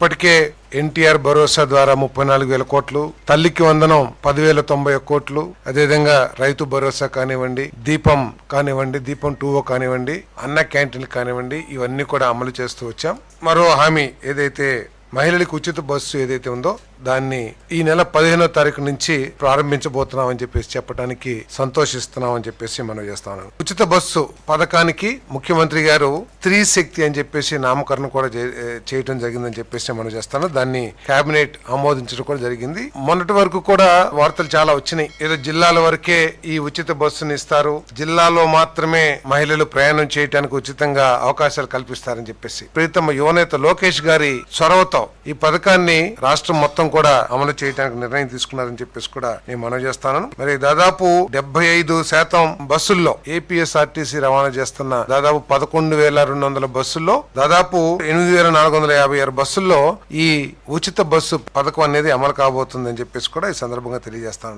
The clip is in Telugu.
ఇప్పటికే ఎన్టీఆర్ భరోసా ద్వారా ముప్పై నాలుగు వేల కోట్లు తల్లికి వందనం పదివేల తొంభై ఒక్క కోట్లు అదేవిధంగా రైతు భరోసా కానివ్వండి దీపం కానివ్వండి దీపం టూ కానివ్వండి అన్న క్యాంటీన్ కానివ్వండి ఇవన్నీ కూడా అమలు చేస్తూ వచ్చాం. మరో హామీ ఏదైతే మహిళలకు ఉచిత బస్సు ఏదైతే ఉందో దాన్ని ఈ నెల పదిహేనో తారీఖు నుంచి ప్రారంభించబోతున్నామని చెప్పేసి చెప్పడానికి సంతోషిస్తున్నామని చెప్పేసి మనం చేస్తాను ఉచిత బస్సు పథకానికి ముఖ్యమంత్రి గారు స్త్రీ శక్తి అని చెప్పేసి నామకరణం కూడా చేయటం జరిగిందని చెప్పేసి మనం చేస్తాను. దాన్ని కేబినెట్ ఆమోదించడం కూడా జరిగింది. మొన్నటి వరకు కూడా వార్తలు చాలా వచ్చినాయి. ఏదో జిల్లాల వరకే ఈ ఉచిత బస్సుని ఇస్తారు. జిల్లాలో మాత్రమే మహిళలు ప్రయాణం చేయడానికి ఉచితంగా అవకాశాలు కల్పిస్తారని చెప్పేసి. ప్రీతమ యువనేత లోకేష్ గారి చొరవతో ఈ పథకాన్ని రాష్ట్రం మొత్తం కూడా అమలు చేయడానికి నిర్ణయం తీసుకున్నారని చెప్పేసి కూడా నేను మనం చేస్తాను. మరి దాదాపు డెబ్బై ఐదు శాతం బస్సుల్లో ఏపీఎస్ఆర్టీసీ రవాణా చేస్తున్న దాదాపు పదకొండు వేల రెండు వందల బస్సుల్లో దాదాపు ఎనిమిది వేల నాలుగు వందల యాభై ఆరు బస్సుల్లో ఈ ఉచిత బస్సు పథకం అనేది అమలు కాబోతుందని చెప్పేసి కూడా ఈ సందర్భంగా తెలియజేస్తాను